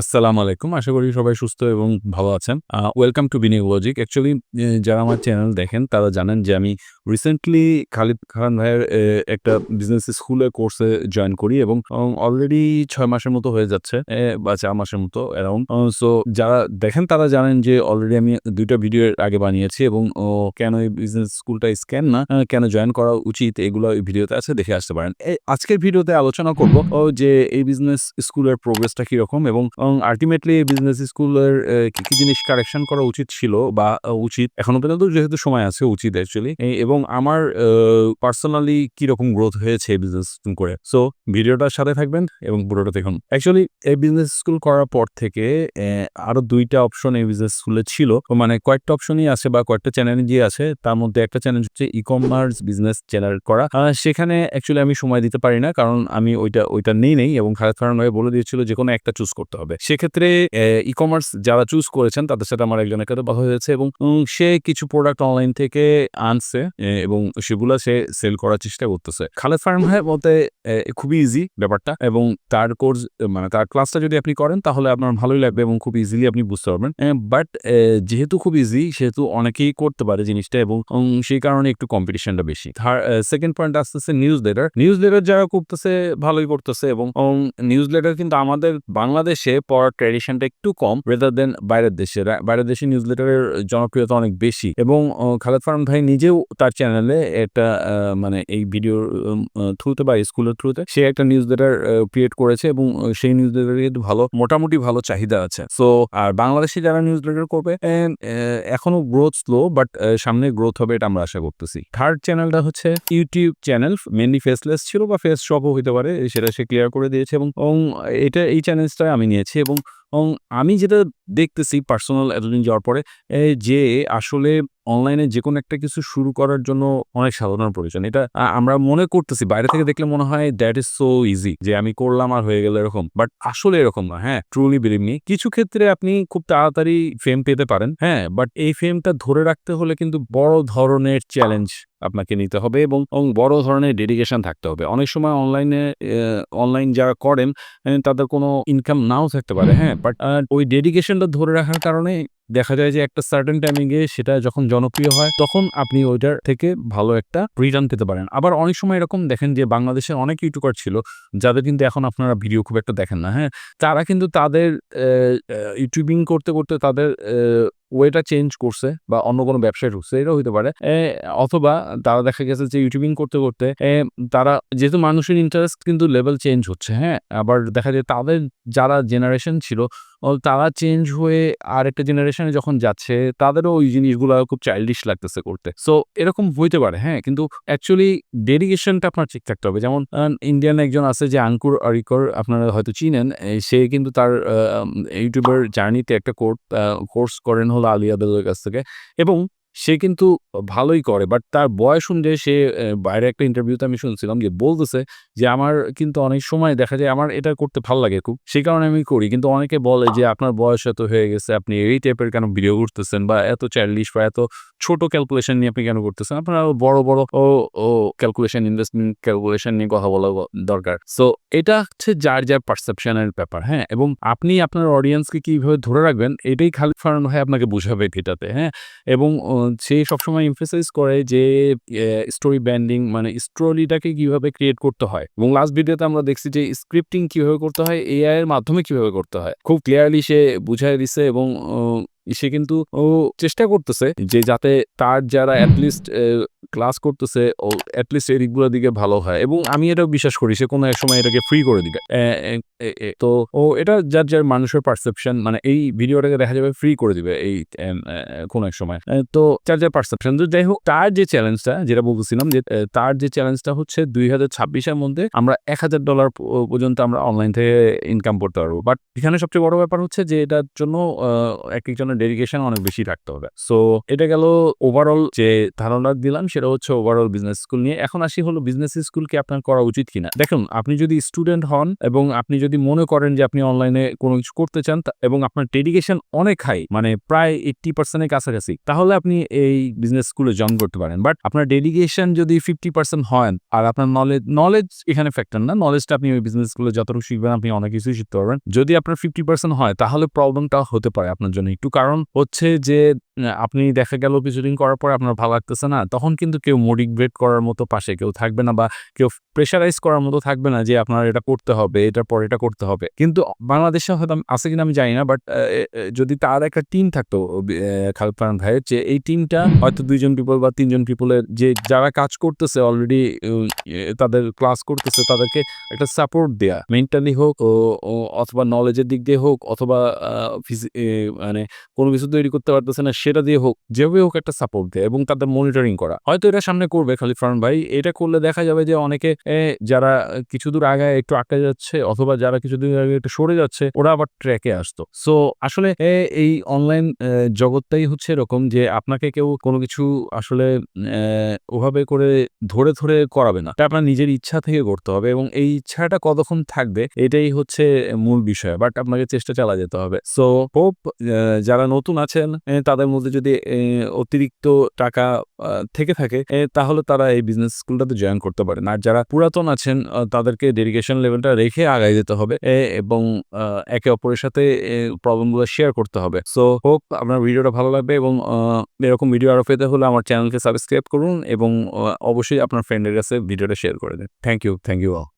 আসসালামু আলাইকুম। আশা করি সবাই সুস্থ এবং ভালো আছেন। Welcome to Bini logic. Actually যারা আমার চ্যানেল দেখেন তারা জানেন যে আমি রিসেন্টলি খালিদ খান ভাইয়ের একটা বিজনেস স্কুলের কোর্সে জয়েন করি এবং অলরেডি ছয় মাসের মতো হয়ে যাচ্ছে বা ৪ মাসের মতো অ্যারাউন্ড। সো যারা দেখেন তারা জানেন যে অলরেডি আমি ২ টা ভিডিও আগে বানিয়েছি এবং কেন এই বিজনেস স্কুলটা স্ক্যান না, কেন জয়েন করা উচিত এগুলো এই ভিডিওতে আছে দেখে আসতে পারেন। আজকের ভিডিওতে আলোচনা করব যে এই বিজনেস স্কুলের প্রোগ্রেসটা কীরকম এবং অং আল্টিমেটলি বিজনেস স্কুলের কি, কি জিনিস কারেকশন করা উচিত ছিল বা উচিত এখনও পর্যন্ত যেহেতু সময় আছে উচিত অ্যাকচুয়ালি এবং আমার পার্সোনালি কীরকম গ্রোথ হয়েছে এই বিজনেস করে। সো ভিডিওটার সাথে থাকবেন এবং পুরোটা দেখুন। অ্যাকচুয়ালি এই বিজনেস স্কুল করার পর থেকে আরও ২ টা অপশন এই বিজনেস স্কুলে ছিল। মানে কয়েকটা অপশনই আছে বা কয়েকটা চ্যালেঞ্জই আছে। তার মধ্যে একটা চ্যানেল হচ্ছে ই-কমার্স বিজনেস চ্যানেল করা। সেখানে অ্যাকচুয়ালি আমি সময় দিতে পারি না। কারণ আমি ওইটা, ওইটা নেই নাই এবং খারাপ ভাই বলে দিয়েছিল যে কোনো একটা চুজ করতে হবে। সেক্ষেত্রে, এ ই-কমার্স যারা চুজ করেছেন, তাদের সাথে আমার একজনের সাথে কথা হয়েছে এবং সে কিছু প্রোডাক্ট অনলাইন থেকে আনছে এবং সেগুলা সে সেল করার চেষ্টা করতেছে। খালেদ ভাইয়ের মতে খুবই ইজি ব্যাপারটা এবং তার কোর্স মানে তার ক্লাসটা যদি আপনি করেন, তাহলে আপনার ভালোই লাগবে এবং খুব ইজিলি আপনি বুঝতে পারবেন। বাট যেহেতু খুব ইজি সেহেতু অনেকেই করতে পারে জিনিসটা এবং সেই কারণে একটু কম্পিটিশনটা বেশি। সেকেন্ড পয়েন্ট আসতেছে নিউজ লেটার। নিউজ লেটার যারা করতেছে, ভালোই করতেছে এবং নিউজ লেটার কিন্তু আমাদের বাংলাদেশে পড়ার ট্র্যাডিশনটা একটু কম রেদার দেন বাইরের দেশে। বাইরের দেশে নিউজ লেটারের জনপ্রিয়তা অনেক বেশি এবং খালেদ ফারহান ভাই নিজেও তার চ্যানেলে একটা মানে এই ভিডিওর থ্রুতে বা স্কুলের থ্রুতে সে একটা নিউজ লেটার ক্রিয়েট করেছে এবং সেই নিউজ লেটারে কিন্তু ভালো, মোটামুটি ভালো চাহিদা আছে। সো আর বাংলাদেশে যারা নিউজ লেটার করবে এখনও গ্রোথ স্লো বাট সামনে গ্রোথ হবে এটা আমরা আশা করতেছি। থার্ড চ্যানেলটা হচ্ছে ইউটিউব চ্যানেল মেনলি ফেসলেস ছিল বা ফেস শপও হইতে পারে, সেটা সে ক্লিয়ার করে দিয়েছে এবং এটা, এই চ্যালেঞ্জটা আমি নিয়েছি এবং অং আমি যেটা দেখতেছি পার্সোনাল এতদিন যাওয়ার পরে যে আসলে অনলাইনে যে কোনো একটা কিছু শুরু করার জন্য অনেক সাধনার প্রয়োজন। এটা আমরা মনে করতেছি বাইরে থেকে দেখলে মনে হয় দ্যাট ইজ সো ইজি যে আমি করলাম আর হয়ে গেল এরকম। বাট আসলে এরকম না। হ্যাঁ, ট্রুলি বিলিভ মি কিছু ক্ষেত্রে আপনি খুব তাড়াতাড়ি ফেম পেতে পারেন। হ্যাঁ, বাট এই ফেমটা ধরে রাখতে হলে কিন্তু বড় ধরনের চ্যালেঞ্জ আপনাকে নিতে হবে এবং বড় ধরনের ডেডিকেশন থাকতে হবে। অনেক সময় অনলাইনে অনলাইন যারা করেন তাদের কোনো ইনকাম নাও থাকতে পারে। হ্যাঁ, বাট আ ওই ডেডিকেশনটা ধরে রাখার কারণে দেখা যায় যে একটা সার্টেন টাইমিংয়ে সেটা যখন জনপ্রিয় হয় তখন আপনি ওইটার থেকে ভালো একটা রিটার্ন পেতে পারেন। আবার অনেক সময় এরকম দেখেন যে বাংলাদেশের অনেক ইউটিউবার ছিল যাদের কিন্তু এখন আপনারা ভিডিও খুব একটা দেখেন না। হ্যাঁ, তারা কিন্তু তাদের ইউটিউবিং করতে, করতে তাদের ওয়েটা চেঞ্জ করছে বা অন্য কোনো ব্যবসায় ঢুকছে এটাও হতে পারে। অথবা তারা দেখা গেছে যে ইউটিউবিং করতে, করতে তারা যেহেতু মানুষের ইন্টারেস্ট কিন্তু লেভেল চেঞ্জ হচ্ছে। হ্যাঁ, আবার দেখা যায় তাদের যারা জেনারেশন ছিল তারা চেঞ্জ হয়ে আরেকটা জেনারেশনে যখন যাচ্ছে তাদেরও ওই জিনিসগুলো খুব চাইল্ডিশ লাগতেছে করতে। সো এরকম হইতে পারে। হ্যাঁ, কিন্তু অ্যাকচুয়ালি ডেডিকেশনটা আপনার ঠিক থাকতে হবে। যেমন ইন্ডিয়ান একজন আছে যে আঙ্কুর আরিকর আপনারা হয়তো চিনেন। সে কিন্তু তার ইউটিউবার জার্নিতে একটা কোর কোর্স করেন হলো আলিয়া বেলের কাছ থেকে এবং সে কিন্তু ভালোই করে। বাট তার বয়স অনুযায়ী সে বাইরে একটা ইন্টারভিউতে আমি শুনছিলাম যে বলতেছে যে আমার কিন্তু অনেক সময় দেখা যায় আমার এটা করতে ভালো লাগে খুব। সেই কারণে আমি করি। কিন্তু অনেকে বলে যে আপনার বয়স এত হয়ে গেছে আপনি এই টাইপের কেন ভিডিও করতেছেন বা এত চাইল্ডিশ বা এত ছোট ক্যালকুলেশন নিয়ে আপনি কেন করতেছেন? আপনার বড়, বড় ও ও ক্যালকুলেশন ইনভেস্টমেন্ট ক্যালকুলেশন নিয়ে কথা বলা দরকার। সো এটা হচ্ছে যার, যার পারসেপশন এর ব্যাপার। হ্যাঁ, এবং আপনি আপনার অডিয়েন্সকে কীভাবে ধরে রাখবেন এটাই খালি ফারহান ভাই আপনাকে বুঝাবে এটাতে। হ্যাঁ, এবং সে সবসময় ইমফেসাইজ করে যে স্টোরি ব্যান্ডিং মানে স্টোরিটাকে কীভাবে ক্রিয়েট করতে হয় এবং লাস্ট ভিডিওতে আমরা দেখছি যে স্ক্রিপ্টিং কীভাবে করতে হয়, এআই এর মাধ্যমে কীভাবে করতে হয়। খুব ক্লিয়ারলি সে বুঝাই দিছে এবং সে কিন্তু ও চেষ্টা করতেছে যে যাতে তার যারা এট লিস্ট এ ক্লাস করতেছে ও এট লিস্ট এই দিকগুলোর দিকে ভালো হয় এবং আমি এটাও বিশ্বাস করি সে কোনো এক সময় এটাকে ফ্রি করে দিবে। তো ও এটা যার, যার মানুষের পারসেপশন মানে এই ভিডিওটাকে দেখা যাবে ফ্রি করে দিবে এই কোনো এক সময়। তো যার, যার পারসেপশন তো যাই হোক তার যে চ্যালেঞ্জটা যেটা বলতেছিলাম যে তার যে চ্যালেঞ্জটা হচ্ছে দুই হাজার ছাব্বিশের মধ্যে আমরা এক হাজার ডলার পর্যন্ত আমরা অনলাইন থেকে ইনকাম করতে পারব। বাট এখানে সবচেয়ে বড় ব্যাপার হচ্ছে যে এটার জন্য এক একজনের ডেডিকেশন অনেক বেশি থাকতে হবে। সো এটা গেল ওভারঅল যে ধারণা দিলাম সেটা হচ্ছে ওভারঅল বিজনেস স্কুল নিয়ে। এখন আসি হলো বিজনেস স্কুলকে আপনার করা উচিত কিনা। দেখুন, আপনি যদি স্টুডেন্ট হন এবং আপনি যদি মনে করেন যে আপনি অনলাইনে কোনো কিছু করতে চান এবং আপনার ডেডিকেশন অনেক হাই মানে প্রায় এইট্টি পার্সেন্টের কাছাকাছি, তাহলে আপনি এই বিজনেস স্কুলে জয়েন করতে পারেন। বাট আপনার ডেডিকেশন যদি ফিফটি পার্সেন্ট হয় আর আপনার নলেজ নলেজ এখানে ফ্যাক্টর না নলেজটা আপনি ওই বিজনেস স্কুলে যতটুকু শিখবেন, আপনি অনেক কিছুই শিখতে পারবেন। যদি আপনার ফিফটি পার্সেন্ট হয়, তাহলে প্রবলেমটা হতে পারে আপনার জন্য একটু। কারণ হচ্ছে যে আপনি দেখা গেল কিছুদিন করার পরে আপনার ভালো লাগতেছে না, তখন কিন্তু কেউ মোটিভেট করার মতো পাশে কেউ থাকবে না বা কেউ প্রেশারাইজ করার মতো থাকবে না যে আপনার এটা করতে হবে, এটার পর এটা করতে হবে। কিন্তু বাংলাদেশে হয়তো আছে কিনা আমি জানি না বাট যদি তার একটা টিম থাকতো খালিদ ফারহান ভাইয়ের, যে এই টিমটা হয়তো দুইজন পিপল বা তিনজন পিপলের যে যারা কাজ করতেছে অলরেডি তাদের ক্লাস করতেছে, তাদেরকে একটা সাপোর্ট দেয়া। মেন্টালি হোক অথবা নলেজের দিক দিয়ে হোক, অথবা মানে কোনো কিছু তৈরি করতে পারতেছে না সেটা দিয়ে হোক, যেভাবে হোক একটা সাপোর্ট দেয় এবং তাদের মনিটরিং করা। হয়তো এটা সামনে করবে খালি ফারহান ভাই, এটা করলে দেখা যাবে যে অনেকে যারা কিছু দূর আগে একটু আটকে যাচ্ছে অথবা যারা কিছুদিন আগে একটু সরে যাচ্ছে, ওরা আবার ট্র্যাকে আসতো। সো আসলে এই অনলাইন জগৎটাই হচ্ছে এরকম যে আপনাকে কেউ কোনো কিছু আসলে ওভাবে করে ধরে ধরে করাবে না। এটা আপনার নিজের ইচ্ছা থেকে করতে হবে এবং এই ইচ্ছাটা কতক্ষণ থাকবে, এটাই হচ্ছে মূল বিষয়। বাট আপনাকে চেষ্টা চালা যেতে হবে। সো হোপ যারা নতুন আছেন তাদের মধ্যে যদি অতিরিক্ত টাকা থেকে থাকে তাহলে তারা এই বিজনেস স্কুলটাতে জয়েন করতে পারেন আর যারা পুরাতন আছেন তাদেরকে ডেডিকেশন লেভেলটা রেখে আগাই যেতে হবে এবং একে অপরের সাথে প্রবলেমগুলো শেয়ার করতে হবে। সো হোপ আপনার ভিডিওটা ভালো লাগবে এবং এরকম ভিডিও আরও পেতে হলে আমার চ্যানেলকে সাবস্ক্রাইব করুন এবং অবশ্যই আপনার ফ্রেন্ডের কাছে ভিডিওটা শেয়ার করে দিন। Thank you thank you all